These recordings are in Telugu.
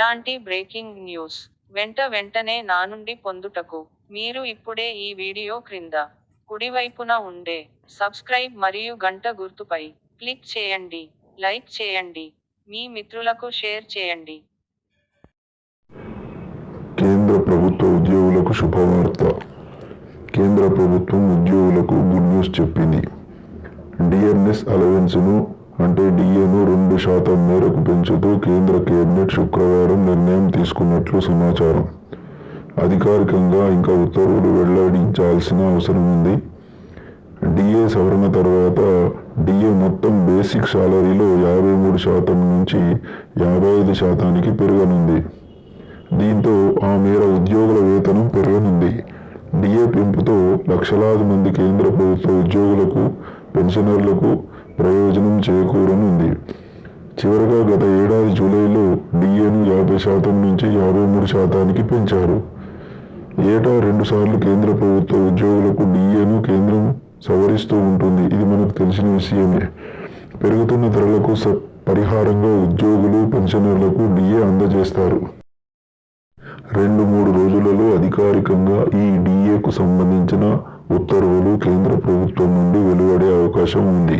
ఇలాంటి బ్రేకింగ్ న్యూస్. వెంట వెంటనే నా నుండి పొందుటకు. మీరు ఇప్పుడే ఈ వీడియో క్రింద కుడివైపున ఉండే సబ్స్క్రైబ్ మరియు గంట గుర్తుపై క్లిక్ చేయండి. లైక్ చేయండి. మీ మిత్రులకు షేర్ చేయండి. కేంద్ర ప్రభుత్వ ఉద్యోగులకు శుభవార్త. కేంద్ర ప్రభుత్వం ఉద్యోగులకు గుడ్ న్యూస్ చెప్పింది. డిఎన్ఎస్ అలవెన్స్ను అంటే డిఏను రెండు శాతం మేరకు పెంచుతూ కేంద్ర కేబినెట్ శుక్రవారం నిర్ణయం తీసుకున్నట్లు సమాచారం. అధికారికంగా ఇంకా ఉత్తర్వులు వెల్లడించాల్సిన అవసరం ఉంది. డిఏ సవరణ తర్వాత డిఏ మొత్తం బేసిక్ శాలరీలో యాభై మూడు శాతం నుంచి యాభై ఐదు శాతానికి పెరగనుంది. దీంతో ఆ మేర ఉద్యోగుల వేతనం పెరగనుంది. డిఏ పెంపుతో లక్షలాది మంది కేంద్ర ప్రభుత్వ ఉద్యోగులకు పెన్షనర్లకు ప్రయోజనం చేకూరనుంది. చివరగా గత ఏడాది జూలైలో డిఏను యాభై శాతం నుంచి యాభై మూడు శాతానికి పెంచారు. ఏటా రెండుసార్లు కేంద్ర ప్రభుత్వ ఉద్యోగులకు డిఏను కేంద్రం సవరిస్తూ ఉంటుంది. ఇది మనకు తెలిసిన విషయమే. పెరుగుతున్న ధరలకు పరిహారంగా ఉద్యోగులు పెన్షనర్లకు డిఏ అందజేస్తారు. రెండు మూడు రోజులలో అధికారికంగా ఈ డిఏకు సంబంధించిన ఉత్తర్వులు కేంద్ర ప్రభుత్వం నుండి వెలువడే అవకాశం ఉంది.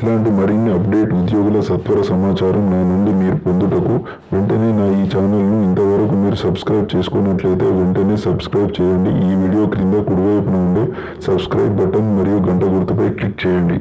ఇలాంటి మరిన్ని అప్డేట్ ఉద్యోగుల సత్వర సమాచారం నా నుండి మీరు పొందుటకు వెంటనే నా ఈ ఛానల్ను ఇంతవరకు మీరు సబ్స్క్రైబ్ చేసుకున్నట్లయితే వెంటనే సబ్స్క్రైబ్ చేయండి. ఈ వీడియో క్రింద కుడివైపున ఉండే సబ్స్క్రైబ్ బటన్ మరియు గంట గుర్తుపై క్లిక్ చేయండి.